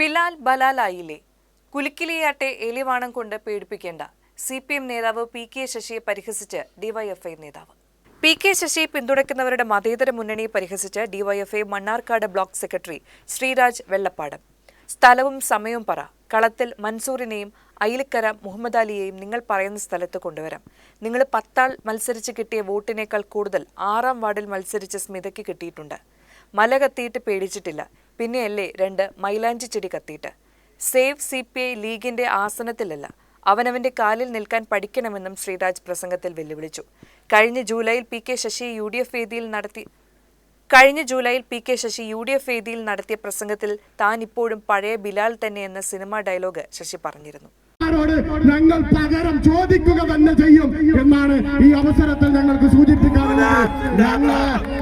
ബിലാൽ ബലാലായില്ലേ? കുലുക്കിലിയാട്ടെ എലിവാണം കൊണ്ട് പേടിപ്പിക്കേണ്ട. സി പി എം നേതാവ് പി കെ ശശിയെ പരിഹസിച്ച് ഡിവൈഎഫ്ഐ നേതാവ്. പി കെ ശശിയെ പിന്തുണയ്ക്കുന്നവരുടെ മതേതര മുന്നണിയെ പരിഹസിച്ച് DYFI Mannarkkad block secretary Sreeraj Vellappadam. സ്ഥലവും സമയവും പറ. കളത്തിൽ മൻസൂറിനെയും അയിലക്കര മുഹമ്മദ് അലിയെയും നിങ്ങൾ പറയുന്ന സ്ഥലത്ത് കൊണ്ടുവരാം. നിങ്ങൾ പത്താൾ മത്സരിച്ച് കിട്ടിയ വോട്ടിനേക്കാൾ കൂടുതൽ ആറാം വാർഡിൽ മത്സരിച്ച് സ്മിതയ്ക്ക് കിട്ടിയിട്ടുണ്ട്. മല കത്തിയിട്ട് പേടിച്ചിട്ടില്ല. പിന്നെയല്ലേ രണ്ട് മൈലാഞ്ചി ചെടി കത്തിയിട്ട്. സേവ് സി പി ഐ ലീഗിന്റെ ആസനത്തിലല്ല അവനവന്റെ കാലിൽ നിൽക്കാൻ പഠിക്കണമെന്നും ശ്രീരാജ് പ്രസംഗത്തിൽ വെല്ലുവിളിച്ചു. കഴിഞ്ഞ ജൂലൈയിൽ P K Sasi U D F വേദിയിൽ നടത്തി കഴിഞ്ഞ ജൂലൈയിൽ P K Sasi U D F വേദിയിൽ നടത്തിയ പ്രസംഗത്തിൽ താൻ ഇപ്പോഴും പഴയ ബിലാൽ തന്നെയെന്ന സിനിമാ ഡയലോഗ് ശശി പറഞ്ഞിരുന്നു. ോട് ഞങ്ങൾ പകരം ചോദിക്കുക തന്നെ ചെയ്യും എന്നാണ് ഈ അവസരത്തിൽ ഞങ്ങൾക്ക് സൂചിപ്പിക്കാനുള്ളത്. ഞങ്ങൾ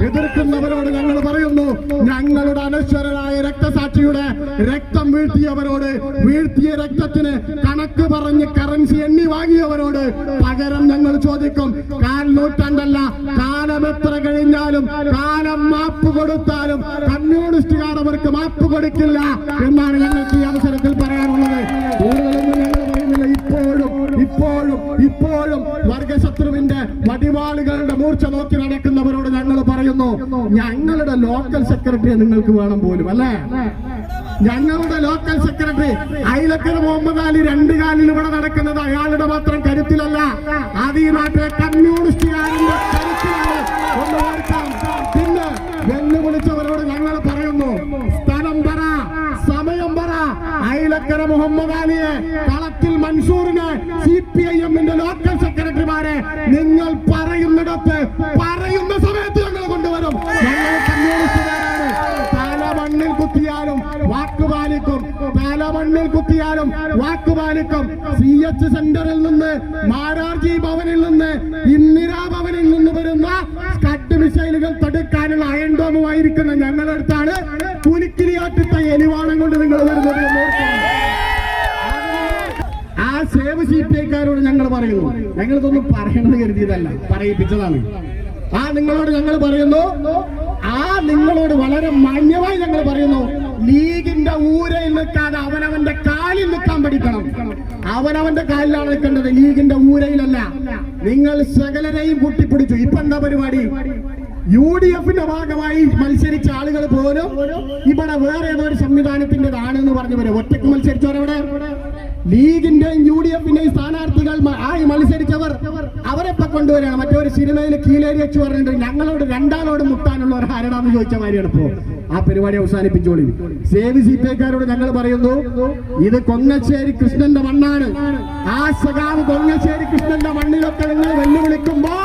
എതിർക്കുന്നവരോട് ഞങ്ങൾ പറയുന്നു ഞങ്ങളുടെ അനശ്വരനായ രക്തസാക്ഷിയുടെ രക്തം വീഴ്ത്തിയവരോട് വീഴ്ത്തിയ രക്തത്തിന് കണക്ക് പറഞ്ഞ് കറൻസി എണ്ണി വാങ്ങിയവരോട് പകരം ഞങ്ങൾ ചോദിക്കും കാൽ നൂറ്റാണ്ടല്ല കാലം എത്ര കഴിഞ്ഞാലും കാലം മാപ്പ് കൊടുത്താലും കമ്മ്യൂണിസ്റ്റുകാർ അവർക്ക് മാപ്പ് കൊടുക്കില്ല എന്നാണ് ഞങ്ങൾക്ക് ഈ അവസരത്തിൽ വടിവാളുകളുടെ മൂർച്ച നോക്കി നടക്കുന്നവരോട് ഞങ്ങൾ പറയുന്നു ഞങ്ങളുടെ ലോക്കൽ സെക്രട്ടറിയെ നിങ്ങൾക്ക് വേണം പോലും അല്ലേ? ഞങ്ങളുടെ ലോക്കൽ സെക്രട്ടറി അയിലക്കര മുഹമ്മദ് അലി രണ്ട് കാലിൽ ഇവിടെ നടക്കുന്നത് അയാളുടെ മാത്രം കരുത്തിലല്ല. അത് ഈ നാട്ടിലെ അയിലക്കര മുഹമ്മദ് അലിയെ കളത്തിൽ മൻസൂറിനെ സി പി ഐ എമ്മിന്റെ ലോക്കൽ സെക്രട്ടറിമാരെ നിങ്ങൾ പറയുന്നിടത്ത് പറയുന്ന സമയത്ത് ഞങ്ങൾ കൊണ്ടുവരും. ഞങ്ങൾ കമ്മ്യൂണിസ്റ്റുകാരാണ് തല മണ്ണിൽ കുത്തിയാലും വാക്കുപാലിക്കും തല മണ്ണിൽ കുത്തിയാലും വാക്കുപാലിക്കും സി എച്ച് സെന്ററിൽ നിന്ന് മാരാർജി ഭവനിൽ നിന്ന് ഇന്ദിരാ ഭവനിൽ നിന്ന് വരുന്ന സേവ് സി പി ഐക്കാരോട് ഞങ്ങൾ പറയുന്നു. ഞങ്ങൾ ഇതൊന്നും പറയണമെന്ന് കരുതിയതല്ല. പറയിപ്പിച്ചതാണ്. ആ നിങ്ങളോട് ഞങ്ങൾ പറയുന്നു. ആ നിങ്ങളോട് വളരെ മാന്യമായി ഞങ്ങൾ പറയുന്നു. ലീഗിന്റെ ഊരയിൽ നിൽക്കാതെ അവനവന്റെ കാലിൽ നിൽക്കാൻ പഠിക്കണം. അവനവന്റെ കാലിലാണ് നിൽക്കേണ്ടത്. ലീഗിന്റെ ഊരയിലല്ല. നിങ്ങൾ സകലരെയും കൂട്ടിപ്പിടിച്ചു. ഇപ്പൊ എന്താ പരിപാടി? യു ഡി എഫിന്റെ ഭാഗമായി മത്സരിച്ച ആളുകൾ പോലും ഇവിടെ വേറെ ഏതോ ഒരു സംവിധാനത്തിന്റെതാണെന്ന് പറഞ്ഞു വരും ഒറ്റയ്ക്ക് മത്സരിച്ചവരവിടെ? ലീഗിന്റെയും യു ഡി എഫിന്റെയും സ്ഥാനാർത്ഥികൾ ആയി മത്സരിച്ചവർ അവരെ ഇപ്പൊ കൊണ്ടുവരികയാണ്. മറ്റൊരു സിനിമയിൽ കീലേരി വെച്ച് പറഞ്ഞിട്ട് ഞങ്ങളോട് രണ്ടാളോട് മുട്ടാനുള്ളവർ ഹാരണാന്ന് ചോദിച്ച മാതിരിയാണ് ഇപ്പോ. ആ പരിപാടി അവസാനിപ്പിച്ചോളി. സേവ് സി പി ഐക്കാരോട് ഞങ്ങൾ പറയുന്നു ഇത് കൊങ്ങശ്ശേരി കൃഷ്ണന്റെ മണ്ണാണ്. ആ സഖാവ് കൊങ്ങശ്ശേരി കൃഷ്ണന്റെ മണ്ണിലൊക്കെ നിങ്ങൾ വെല്ലുവിളിക്കുമ്പോ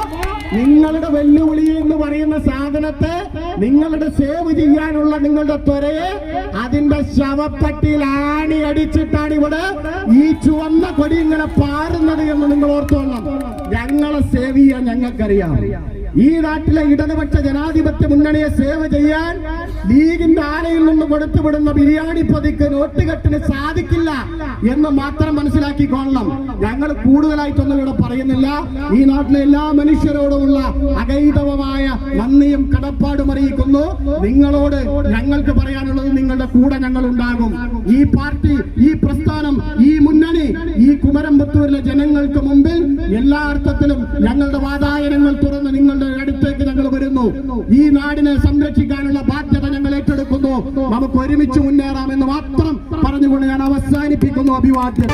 നിങ്ങളുടെ വെല്ലുവിളി എന്ന് പറയുന്ന സാധനത്തെ നിങ്ങളുടെ സേവ് ചെയ്യാനുള്ള നിങ്ങളുടെ ത്വരയെ അതിന്റെ ശവപ്പട്ടിയിൽ ആണി അടിച്ചിട്ടാണ് ഇവിടെ ഈ ചുവന്ന കൊടി ഇങ്ങനെ പാറുന്നത് എന്ന് നിങ്ങൾ ഓർത്തോളണം ഞങ്ങളെ സേവ് ചെയ്യാൻ ഞങ്ങൾക്കറിയാം. ഈ നാട്ടിലെ ഇടതുപക്ഷ ജനാധിപത്യ മുന്നണിയെ സേവ ചെയ്യാൻ ലീഗിന്റെ ആലയിൽ നിന്ന് കൊടുത്തുവിടുന്ന ബിരിയാണി പൊതിക്ക് നോട്ടുകെട്ടിന് സാധിക്കില്ല എന്ന് മാത്രം മനസ്സിലാക്കിക്കൊള്ളണം. ഞങ്ങൾ കൂടുതലായിട്ടൊന്നും ഇവിടെ പറയുന്നില്ല. ഈ നാട്ടിലെ എല്ലാ മനുഷ്യരോടുമുള്ള അഗൈതവമായ നന്ദിയും കടപ്പാടും അറിയിക്കുന്നു. നിങ്ങളോട് ഞങ്ങൾക്ക് പറയാനുള്ളത് നിങ്ങളുടെ കൂടെ ഞങ്ങൾ ഉണ്ടാകും. ഈ പാർട്ടി ഈ പ്രസ്ഥാനം ഈ മുന്നണി ഈ കുമരമ്പത്തൂരിലെ ജനങ്ങൾക്ക് മുമ്പിൽ എല്ലാ അർത്ഥത്തിലും ഞങ്ങളുടെ വാതായനങ്ങൾ തുറന്ന് നിങ്ങളുടെ അടുത്തേക്ക് ഞങ്ങൾ വരുന്നു ഈ നാടിനെ സംരക്ഷിക്കാനുള്ള ബാധ്യത ഞങ്ങൾ ഏറ്റെടുക്കുന്നു. നമുക്ക് ഒരുമിച്ച് മുന്നേറാമെന്ന് മാത്രം പറഞ്ഞുകൊണ്ട് ഞാൻ അവസാനിപ്പിക്കുന്നു അഭിവാദ്യം.